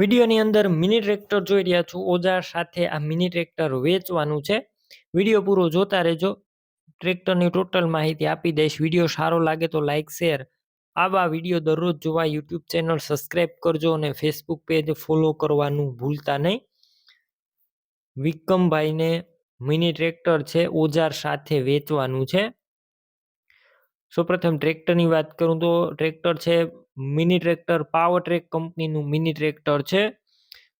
વિડીયોની અંદર mini tractor જોઈ રહ્યા છો. ઓજાર સાથે આ મિની ટ્રેક્ટર વેચવાનું છે. વીડિયો પૂરો જોતા રહેજો. ટ્રેક્ટરની ટોટલ માહિતી આપી દઈશ. વીડિયો સારો લાગે તો લાઇક શેર. આવા વીડિયો દરરોજ જોવા યુટ્યુબ ચેનલ સબસ્ક્રાઈબ કરજો અને ફેસબુક પેજ ફોલો કરવાનું ભૂલતા નહીં. વિક્રમભાઈને મિની ટ્રેક્ટર છે. ઓજાર સાથે વેચવાનું છે. સૌપ્રથમ ટ્રેક્ટરની વાત કરું તો ટ્રેક્ટર છે, મિની ટ્રેક્ટર, પાવર ટ્રેક કંપનીનું મિની ટ્રેક્ટર છે.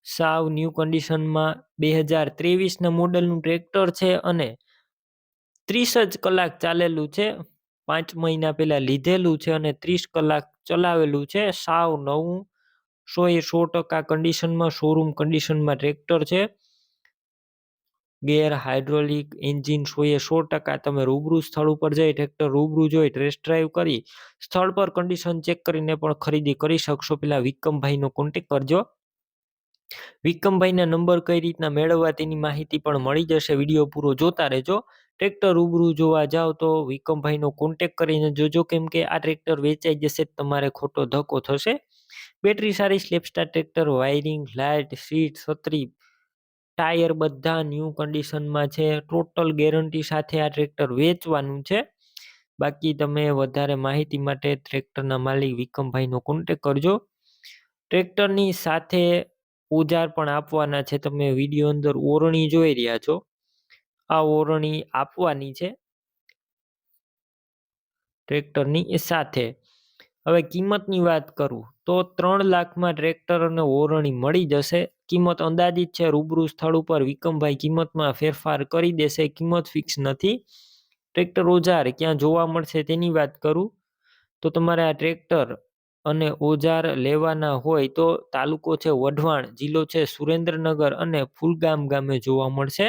સાવ ન્યૂ કન્ડિશનમાં બે હજાર ત્રેવીસના મોડલનું ટ્રેક્ટર છે અને ત્રીસ જ કલાક ચાલેલું છે. પાંચ મહિના પહેલાં લીધેલું છે અને ત્રીસ કલાક ચલાવેલું છે. સાવ નવું, સો એ સો ટકા કન્ડિશનમાં, શોરૂમ કન્ડિશનમાં ટ્રેક્ટર છે. ગેર હાઇડ્રોલિક એન્જિન સો સો ટકા તમે રૂબરૂ સ્થળ ઉપર જઈ ટ્રેક્ટર રૂબરૂ જોઈ ટેસ્ટ ડ્રાઈવ કરી સ્થળ પર કન્ડિશન ચેક કરીને પણ ખરીદી કરી શકશો. પેલા વિક્રમભાઈનો કોન્ટેક કરજો. વિક્રમભાઈના નંબર કઈ રીતના મેળવવા તેની માહિતી પણ મળી જશે. વીડિયો પૂરો જોતા રહેજો. ટ્રેક્ટર રૂબરૂ જોવા જાઓ તો વિક્રમભાઈનો કોન્ટેક કરીને જોજો કેમ કે આ ટ્રેક્ટર વેચાઈ જશે તમારે ખોટો ધક્કો થશે. બેટરી સારી સ્લેપસ્ટાર ટ્રેક્ટર વાયરિંગ લાઇટ સીટ છત્રી ટાયર બધા ન્યૂ કન્ડિશનમાં છે. ટોટલ ગેરંટી સાથે આ ટ્રેક્ટર વેચવાનું છે. બાકી તમે વધારે માહિતી માટે ટ્રેક્ટરના માલિક વિક્રમભાઈનો કોન્ટેક કરજો. ટ્રેક્ટરની સાથે ઓજાર પણ આપવાના છે. તમે વીડિયો અંદર ઓરણી જોઈ રહ્યા છો. આ ઓરણી આપવાની છે. ટ્રેક્ટરની સાથે હવે કિંમતની વાત કરું, તો ત્રણ લાખમાં ટ્રેક્ટર અને ઓરણી મળી જશે. કિંમત અંદાજિત છે, રૂબરૂ સ્થળ ઉપર વિકમભાઈ કિંમતમાં ફેરફાર કરી દેશે, કિંમત ફિક્સ નથી. ટ્રેક્ટર ઓજાર ક્યાં જોવા મળશે તેની વાત કરું. તો તમારે આ ટ્રેક્ટર અને ઓજાર લેવાના હોય તો તાલુકો છે વઢવાણ, જિલ્લો છે સુરેન્દ્રનગર અને ફૂલગામ ગામે જોવા મળશે.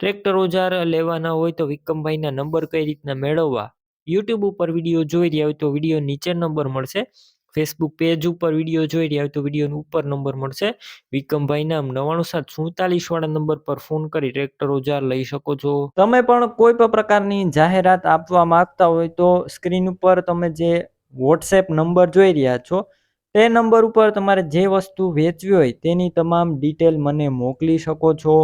ટ્રેક્ટર ઓજાર લેવાના હોય તો વિક્રમભાઈના નંબર કઈ રીતના મેળવવા? યુટ્યુબ ઉપર વીડિયો જોઈ રહ્યા હોય તો વીડિયો નીચે નંબર મળશે. ફેસબુક પેજ ઉપર વીડિયો જોઈ રહ્યા હોય તો વીડિયો ઉપર નંબર મળશે. વિક્રમભાઈ નામ નવાણું સાત સુડતાલીસ વાળા નંબર પર ફોન કરી ટ્રેક્ટર ઓજાર લઈ શકો છો. તમે પણ કોઈ પણ પ્રકારની જાહેરાત આપવા માંગતા હોય તો સ્ક્રીન ઉપર તમે જે વોટ્સએપ નંબર જોઈ રહ્યા છો, તે નંબર ઉપર તમારે જે વસ્તુ વેચવી હોય તેની તમામ ડિટેલ મને મોકલી શકો છો.